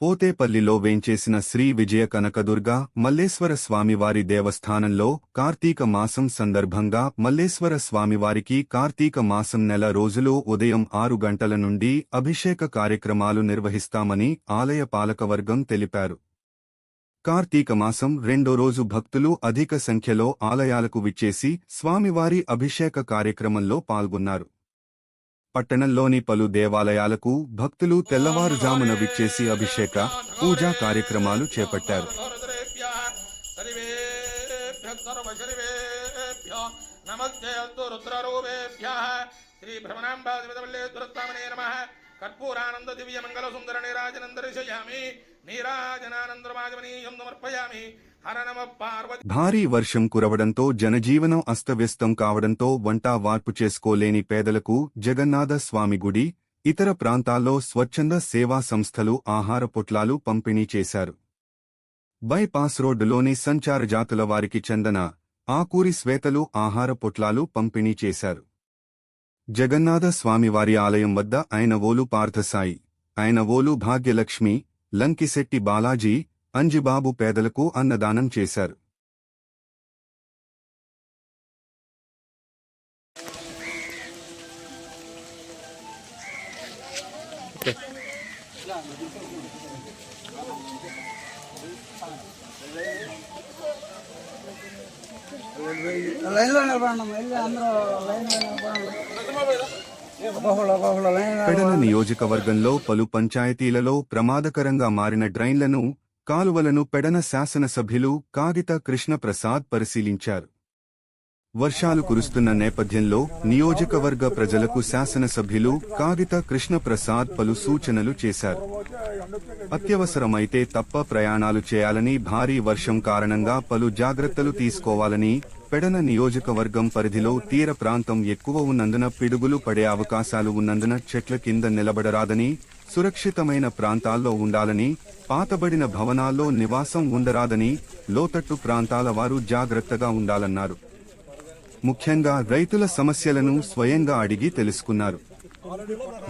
పోతేపల్లిలో వేంచేసిన శ్రీ విజయ కనకదుర్గ మల్లేశ్వర స్వామివారి దేవస్థానంలో కార్తీక మాసం సందర్భంగా మల్లేశ్వర స్వామివారికి కార్తీక మాసం నెల రోజులు ఉదయం ఆరు గంటల నుండి అభిషేక కార్యక్రమాలు నిర్వహిస్తామని ఆలయ పాలకవర్గం తెలిపారు. కార్తీక మాసం రెండో రోజు భక్తులు అధిక సంఖ్యలో ఆలయాలకు విచ్చేసి స్వామివారి అభిషేక కార్యక్రమంలో పాల్గొన్నారు. పట్టణంలోని పలు దేవాలయాలకు భక్తులు తెల్లవారుజామున విచ్చేసి అభిషేక పూజా కార్యక్రమాలు చేపట్టారు. నమస్తే శ్రీ కర్పూరానంద దివ్య మంగళ సుందర నీరాజనం భారీ వర్షం కురవడంతో జనజీవనం అస్తవ్యస్తం కావడంతో వంట వార్పు చేసుకోలేని పేదలకు జగన్నాథ స్వామి గుడి ఇతర ప్రాంతాల్లో స్వచ్ఛంద సేవా సంస్థలు ఆహార పొట్లాలు పంపిణీ చేశారు. బైపాస్ రోడ్డులోని సంచార జాతుల వారికి చెందన ఆకూరి శ్వేతలు ఆహార పొట్లాలు పంపిణీ చేశారు. జగన్నాథ స్వామివారి ఆలయం వద్ద ఆయన ఓలు పార్థసాయి ఆయన ఓలు భాగ్యలక్ష్మి లంకిశెట్టి బాలాజీ అంజిబాబు పేదలకు అన్నదానం చేశారు. లైన్లో నిలబడండి అందరూ లైన్లో నిలబడండి. పెడల నియోజకవర్గంలో పలు పంచాయతీలలో ప్రమాదకరంగా మారిన డ్రైన్లను కాలువలను పెడన శాసనసభ్యులు కాగిత కృష్ణప్రసాద్ పరిశీలించారు. వర్షాలు కురుస్తున్న నేపథ్యంలో నియోజకవర్గ ప్రజలకు శాసనసభ్యులు కాగిత కృష్ణప్రసాద్ పలు సూచనలు చేశారు. అత్యవసరమైతే తప్ప ప్రయాణాలు చేయాలని భారీ వర్షం కారణంగా పలు జాగ్రత్తలు తీసుకోవాలని పెడన నియోజకవర్గం పరిధిలో తీర ప్రాంతం ఎక్కువ ఉన్నందున పిడుగులు పడే అవకాశాలు ఉన్నందున చెట్ల కింద నిలబడరాదని సురక్షితమైన ప్రాంతాల్లో ఉండాలని పాతబడిన భవనాల్లో నివాసం ఉండరాదని లోతట్టు ప్రాంతాల వారు జాగ్రత్తగా ఉండాలన్నారు. ముఖ్యంగా రైతుల సమస్యలను స్వయంగా అడిగి తెలుసుకున్నారు.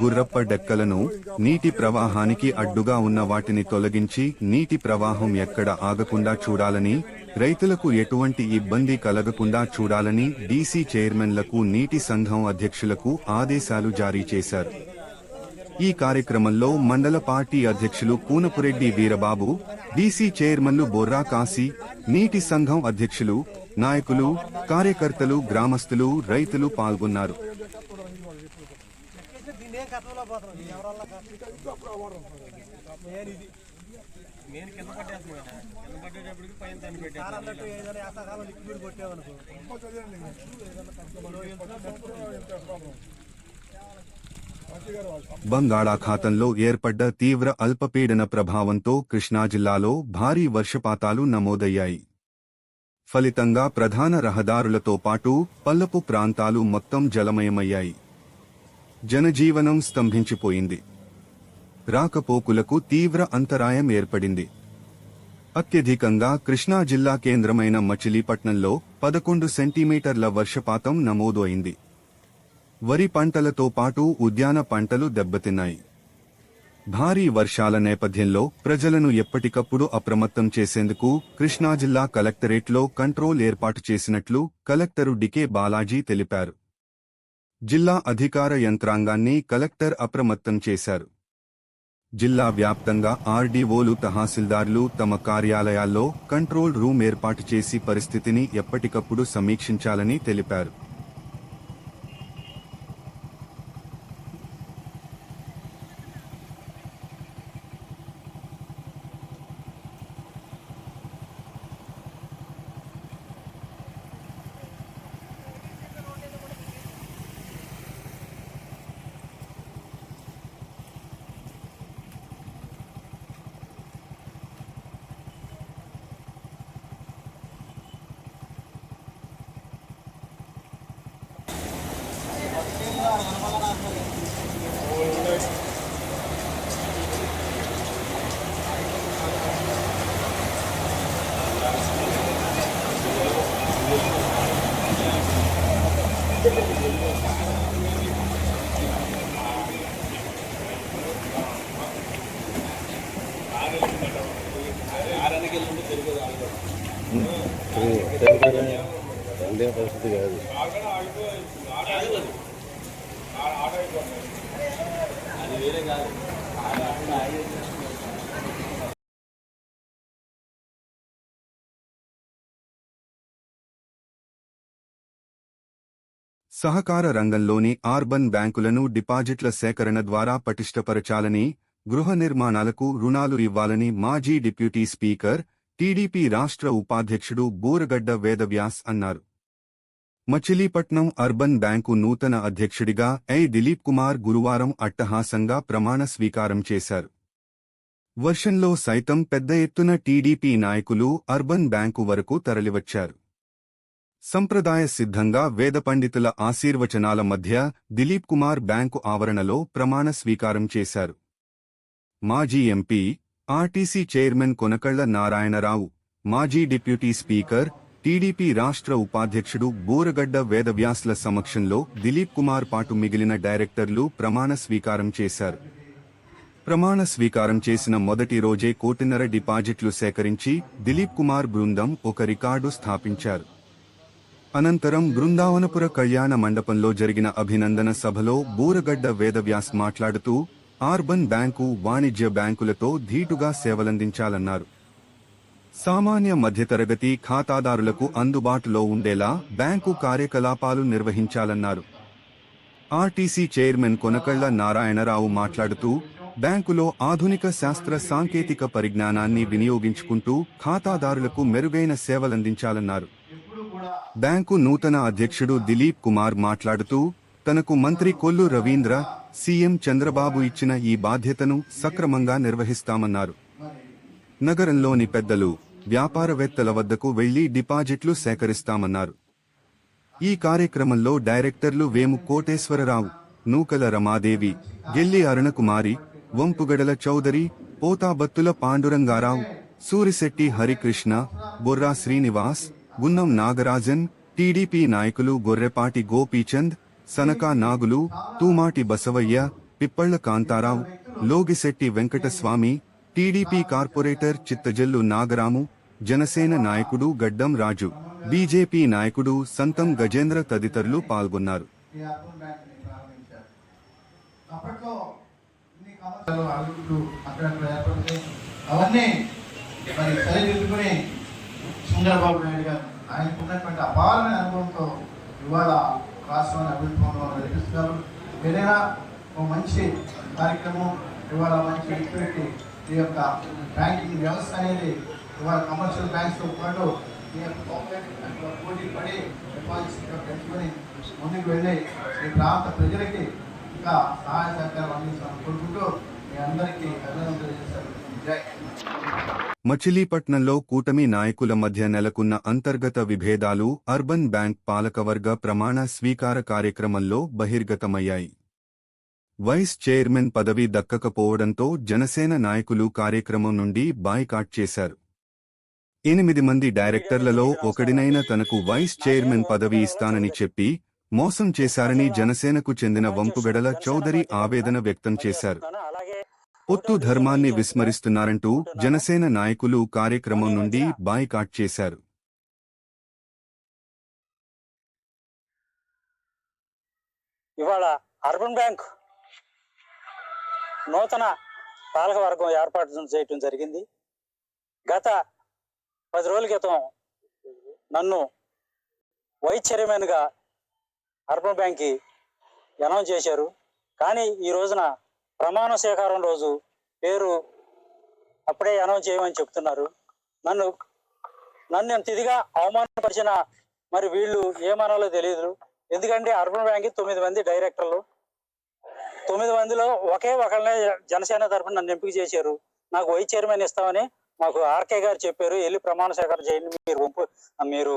గుర్రప్ప డెక్కలను నీటి ప్రవాహానికి అడ్డుగా ఉన్న వాటిని తొలగించి నీటి ప్రవాహం ఎక్కడ ఆగకుండా చూడాలని రైతులకు ఎటువంటి ఇబ్బంది కలగకుండా చూడాలని డీసీ చైర్మన్లకు నీటి సంఘం అధ్యక్షులకు ఆదేశాలు జారీ చేశారు. ఈ కార్యక్రమంలో మండల పార్టీ అధ్యక్షులు కూనపురెడ్డి వీరబాబు డీసీ చైర్మన్లు బొర్రా కాశీ నీటి సంఘం అధ్యక్షులు నాయకులు కార్యకర్తలు గ్రామస్తులు రైతులు పాల్గొన్నారు. బంగాళాఖాతంలో ఏర్పడ్డ తీవ్ర అల్పపీడన ప్రభావంతో కృష్ణా జిల్లాలో భారీ వర్షపాతాలు నమోదయ్యాయి. ఫలితంగా ప్రధాన రహదారులతో పాటు పల్లపు ప్రాంతాలు మొత్తం జలమయమయ్యాయి. జనజీవనం స్తంభించిపోయింది. రాకపోకులకు తీవ్ర అంతరాయం ఏర్పడింది. అత్యధికంగా కృష్ణా జిల్లా కేంద్రమైన మచిలీపట్నంలో పదకొండు సెంటీమీటర్ల వర్షపాతం నమోదు అయింది వరి పంటలతో పాటు ఉద్యాన పంటలు దెబ్బతిన్నాయి. భారీ వర్షాల నేపథ్యంలో ప్రజలను ఎప్పటికప్పుడు అప్రమత్తం చేసేందుకు కృష్ణా జిల్లా కలెక్టరేట్లో కంట్రోల్ ఏర్పాటు చేసినట్లు కలెక్టరు డికే బాలాజీ తెలిపారు. జిల్లా అధికార యంత్రాంగాన్ని కలెక్టర్ అప్రమత్తం చేశారు. జిల్లా వ్యాప్తంగా ఆర్డీఓలు తహసీల్దార్లు తమ కార్యాలయాల్లో కంట్రోల్ రూమ్ ఏర్పాటు చేసి పరిస్థితిని ఎప్పటికప్పుడు సమీక్షించాలని తెలిపారు. సహకార రంగంలోని ఆర్బన్ బ్యాంకులను డిపాజిట్ల సేకరణ ద్వారా పటిష్టపరచాలని గృహ నిర్మాణాలకు రుణాలు ఇవ్వాలని మాజీ డిప్యూటీ స్పీకర్ టీడీపీ రాష్ట్ర ఉపాధ్యక్షుడు బూరగడ్డ వేదవ్యాస్ అన్నారు. మచిలీపట్నం అర్బన్ బ్యాంకు నూతన అధ్యక్షుడిగా ఐ దిలీప్ కుమార్ గురువారం అట్టహాసంగా ప్రమాణ స్వీకారం చేశారు. వర్షంలో సైతం పెద్ద ఎత్తున టీడీపీ నాయకులు అర్బన్ బ్యాంకు వరకు తరలివచ్చారు. సంప్రదాయ సిద్ధంగా వేద పండితుల ఆశీర్వచనాల మధ్య దిలీప్ కుమార్ బ్యాంకు ఆవరణలో ప్రమాణ స్వీకారం చేశారు. మాజీ MP RTC chairman Konakalla Narayana Rao మాజీ డిప్యూటీ స్పీకర్ టీడీపీ రాష్ట్ర ఉపాధ్యక్షుడు బూరగడ్డ వేదవ్యాస్ల సమక్షంలో దిలీప్ కుమార్ పాటు మిగిలిన డైరెక్టర్లు ప్రమాణ స్వీకారం చేశారు. ప్రమాణ స్వీకారం చేసిన మొదటి రోజే కోటిన్నర డిపాజిట్లు సేకరించి దిలీప్ కుమార్ బృందం ఒక రికార్డు స్థాపించారు. అనంతరం బృందావనపుర కళ్యాణ మండపంలో జరిగిన అభినందన సభలో బూరగడ్డ వేదవ్యాస్ మాట్లాడుతూ ఆర్బన్ బ్యాంకు వాణిజ్య బ్యాంకులతో ధీటుగా సేవలందించాలన్నారు. సామాన్య మధ్యతరగతి ఖాతాదారులకు అందుబాటులో ఉండేలా బ్యాంకు కార్యకలాపాలు నిర్వహించాలన్నారు. ఆర్టీసీ చైర్మన్ కొనకళ్ళ నారాయణరావు మాట్లాడుతూ బ్యాంకులో ఆధునిక శాస్త్ర సాంకేతిక పరిజ్ఞానాన్ని వినియోగించుకుంటూ ఖాతాదారులకు మెరుగైన సేవలందించాలన్నారు. బ్యాంకు నూతన అధ్యక్షుడు దిలీప్ కుమార్ మాట్లాడుతూ తనకు మంత్రి కొల్లు రవీంద్ర సీఎం చంద్రబాబు ఇచ్చిన ఈ బాధ్యతను సక్రమంగా నిర్వహిస్తామన్నారు. నగరంలోని పెద్దలు వ్యాపారవేత్తల వద్దకు వెళ్ళి డిపాజిట్లు సేకరిస్తామన్నారు. ఈ కార్యక్రమంలో డైరెక్టర్లు వేము కోటేశ్వరరావు నూకల రమాదేవి గెల్లి అరుణకుమారి వంపుగడల చౌదరి పోతాబత్తుల పాండురంగారావు సూరిశెట్టి హరికృష్ణ బొర్రా శ్రీనివాస్ గున్నం నాగరాజన్ టీడీపీ నాయకులు గొర్రెపాటి గోపీచంద్ సనకా నాగులు తూమాటి బసవయ్య పిప్పళ్ళ కాంతారావు లోగిశెట్టి వెంకటస్వామి టీడీపీ కార్పొరేటర్ చిత్తజల్లు నాగరాము జనసేన నాయకుడు గడ్డం రాజు బీజేపీ నాయకుడు సంతం గజేంద్ర తదితరులు పాల్గొన్నారు. అవన్నీ మరి చంద్రబాబు నాయుడు గారు ఆయనకు ఉన్నటువంటి అపారమైన అనుభవంతో ఇవాళ రాష్ట్రాన్ని అభివృద్ధి పనులు నడిపిస్తున్నారు ఏదైనా ఒక మంచి కార్యక్రమం ఇవాళ మంచి లిక్విడిటీ ఈ యొక్క బ్యాంకింగ్ వ్యవస్థ అనేది ఇవాళ కమర్షియల్ బ్యాంక్స్తో పాటు ఈ యొక్క కోఆపరేటివ్ పోటీ పడి డిపాజిట్స్ పెంచుకొని ముందుకు వెళ్ళి ఈ ప్రాంత ప్రజలకి ఇంకా సహాయ సహకారం అందించాలని కోరుకుంటూ మీ అందరికీ అభినందనలు తెలియజేశారు మచిలీపట్నంలో కూటమి నాయకుల మధ్య నెలకొన్న అంతర్గత విభేదాలు అర్బన్ బ్యాంక్ పాలకవర్గ ప్రమాణ స్వీకార కార్యక్రమంలో బహిర్గతమయ్యాయి. వైస్ చైర్మన్ పదవి దక్కకపోవడంతో జనసేన నాయకులు కార్యక్రమం నుండి బాయ్కాట్ చేశారు. ఎనిమిది మంది డైరెక్టర్లలో ఒకడినైన తనకు వైస్ చైర్మన్ పదవి ఇస్తానని చెప్పి మోసం చేశారని జనసేనకు చెందిన వంపుగడల చౌదరి ఆవేదన వ్యక్తం చేశారు. పొత్తు ధర్మాన్ని విస్మరిస్తున్నారంటూ జనసేన నాయకులు కార్యక్రమం నుండి బాయ్కాట్ చేశారు. ఇవాళ అర్బన్ బ్యాంక్ నూతన పాలకవర్గం ఏర్పాటు చేయటం జరిగింది. గత పది రోజుల క్రితం నన్ను వైస్ చైర్మన్గా అర్బన్ బ్యాంక్కి అనౌన్స్ చేశారు. కానీ ఈ రోజున ప్రమాణ స్వీకారం రోజు పేరు అప్పుడే అనౌన్స్ చేయమని చెప్తున్నారు. నన్ను నన్ను నేను తిదిగా అవమానపరిచిన మరి వీళ్ళు ఏమనాలో తెలియదు ఎందుకంటే అర్బన్ బ్యాంక్ తొమ్మిది మంది డైరెక్టర్లు తొమ్మిది మందిలో ఒకే ఒకళ్ళనే జనసేన తరఫున నన్ను ఎంపిక చేశారు. నాకు వైస్ చైర్మన్ ఇస్తామని మాకు ఆర్కే గారు చెప్పారు. వెళ్ళి ప్రమాణ స్వీకారం చేయండి. మీరు వంపు మీరు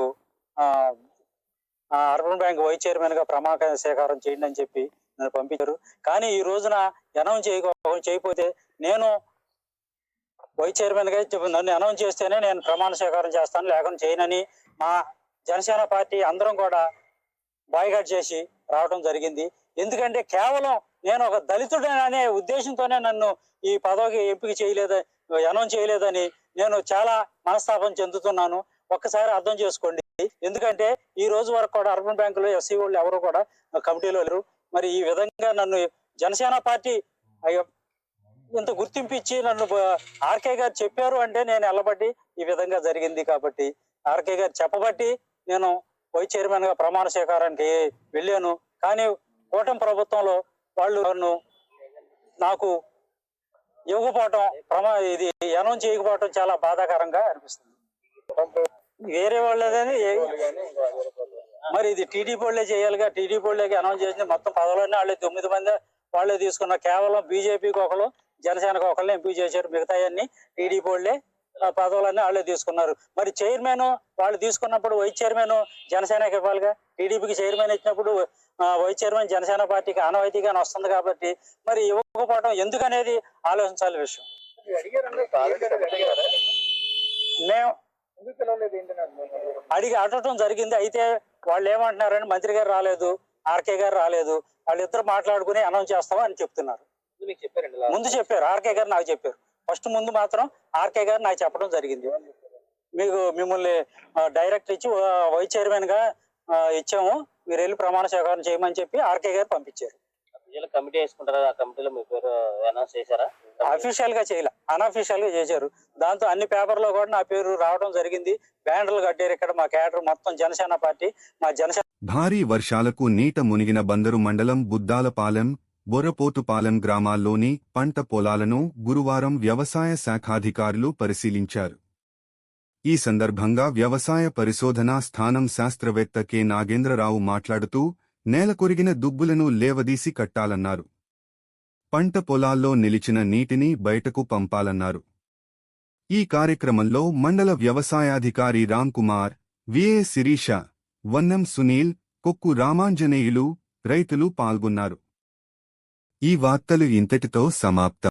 అర్బన్ బ్యాంక్ వైస్ చైర్మన్గా ప్రమాణ స్వీకారం చేయండి అని చెప్పి నన్ను పంపించారు. కానీ ఈ రోజున అనౌన్స్ చేయకో చేయకపోతే నేను వైస్ చైర్మన్గా నన్ను అనౌన్స్ చేస్తేనే నేను ప్రమాణ స్వీకారం చేస్తాను లేకుండా చేయనని మా జనసేన పార్టీ అందరం కూడా బాయ్గాట్ చేసి రావడం జరిగింది. ఎందుకంటే కేవలం నేను ఒక దళితుడనే ఉద్దేశంతోనే నన్ను ఈ పదవికి ఎంపిక చేయలేదు అనౌన్స్ చేయలేదని నేను చాలా మనస్తాపం చెందుతున్నాను. ఒక్కసారి అర్థం చేసుకోండి. ఎందుకంటే ఈ రోజు వరకు కూడా అర్బన్ బ్యాంకులో ఎస్సీ వాళ్ళు ఎవరు కూడా కమిటీలో లేరు. మరి ఈ విధంగా నన్ను జనసేన పార్టీ ఇంత గుర్తింపు ఇచ్చి నన్ను ఆర్కే గారు చెప్పారు అంటే నేను వెళ్ళబట్టి ఈ విధంగా జరిగింది కాబట్టి ఆర్కే గారు చెప్పబట్టి నేను వైస్ చైర్మన్గా ప్రమాణ స్వీకారానికి వెళ్ళాను. కానీ కూటమి ప్రభుత్వంలో వాళ్ళు నన్ను నాకు ఇవ్వకపోవటం ప్రమా ఇది అనౌన్స్ చేయకపోవటం చాలా బాధాకరంగా అనిపిస్తుంది. వేరే వాళ్ళదని మరి ఇది టీడీపీ వాళ్ళే చేయాలిగా. టీడీపీ వాళ్ళకి అనౌన్స్ చేసింది మొత్తం పదవులన్నీ వాళ్ళే తొమ్మిది మంది వాళ్ళే తీసుకున్న కేవలం బీజేపీకి ఒకరు జనసేనకు ఒకరిని ఎంపీ చేశారు. మిగతా అన్ని టీడీపీ వాళ్ళే పదవులన్నీ వాళ్ళే తీసుకున్నారు. మరి చైర్మన్ వాళ్ళు తీసుకున్నప్పుడు వైస్ చైర్మన్ జనసేనకి ఇవ్వాలిగా? టీడీపీకి చైర్మన్ ఇచ్చినప్పుడు వైస్ చైర్మన్ జనసేన పార్టీకి ఆనవాయితీగానే వస్తుంది కాబట్టి మరి ఇవ్వకపోవడం ఎందుకనేది ఆలోచించాలి విషయం. మేము అడిగి అడగటం జరిగింది. అయితే వాళ్ళు ఏమంటున్నారని మంత్రి గారు రాలేదు ఆర్కే గారు రాలేదు వాళ్ళిద్దరు మాట్లాడుకుని అనౌన్స్ చేస్తాం అని చెప్తున్నారు. ముందు చెప్పారు. ఆర్కే గారు నాకు చెప్పారు. ఫస్ట్ ముందు మాత్రం ఆర్కే గారు నాకు చెప్పడం జరిగింది. మీకు మిమ్మల్ని డైరెక్ట్ ఇచ్చి వైస్ చైర్మన్గా ఇచ్చాము. మీరు వెళ్ళి ప్రమాణ స్వీకారం చేయమని చెప్పి ఆర్కే గారు పంపించారు. అఫీషియల్ కమిటీ వేసుకుంటారా? ఆ కమిటీలో మీ పేరు అనౌన్స్ చేశారా? అఫీషియల్గా చేయలే. అన్అఫీషియల్గా చేశారు. దాంతో అన్ని పేపర్లో కూడా నా పేరు రావడం జరిగింది. బ్యానర్లు కట్టారు ఇక్కడ మా క్యాడర్ మొత్తం జనసేన పార్టీ. మా జనసేన భారీ వర్షాలకు నీట మునిగిన బందరు మండలం బుద్దాలపాలెం బొర్రపోతుపాలెం గ్రామాల్లోని పంట పొలాలను గురువారం వ్యవసాయ శాఖాధికారులు పరిశీలించారు. ఈ సందర్భంగా వ్యవసాయ పరిశోధనా స్థానం శాస్త్రవేత్త కె. నాగేంద్రరావు మాట్లాడుతూ నేలకొరిగిన దుబ్బులను లేవదీసి కట్టాలన్నారు. పంట పొలాల్లో నిలిచిన నీటిని బయటకు పంపాలన్నారు. ఈ కార్యక్రమంలో మండల వ్యవసాయాధికారి రామ్కుమార్ విఏ శిరీష వన్నం సునీల్ కొక్కు రామాంజనేయులు రైతులు పాల్గొన్నారు. ఈ వార్తలు ఇంతటితో సమాప్తం.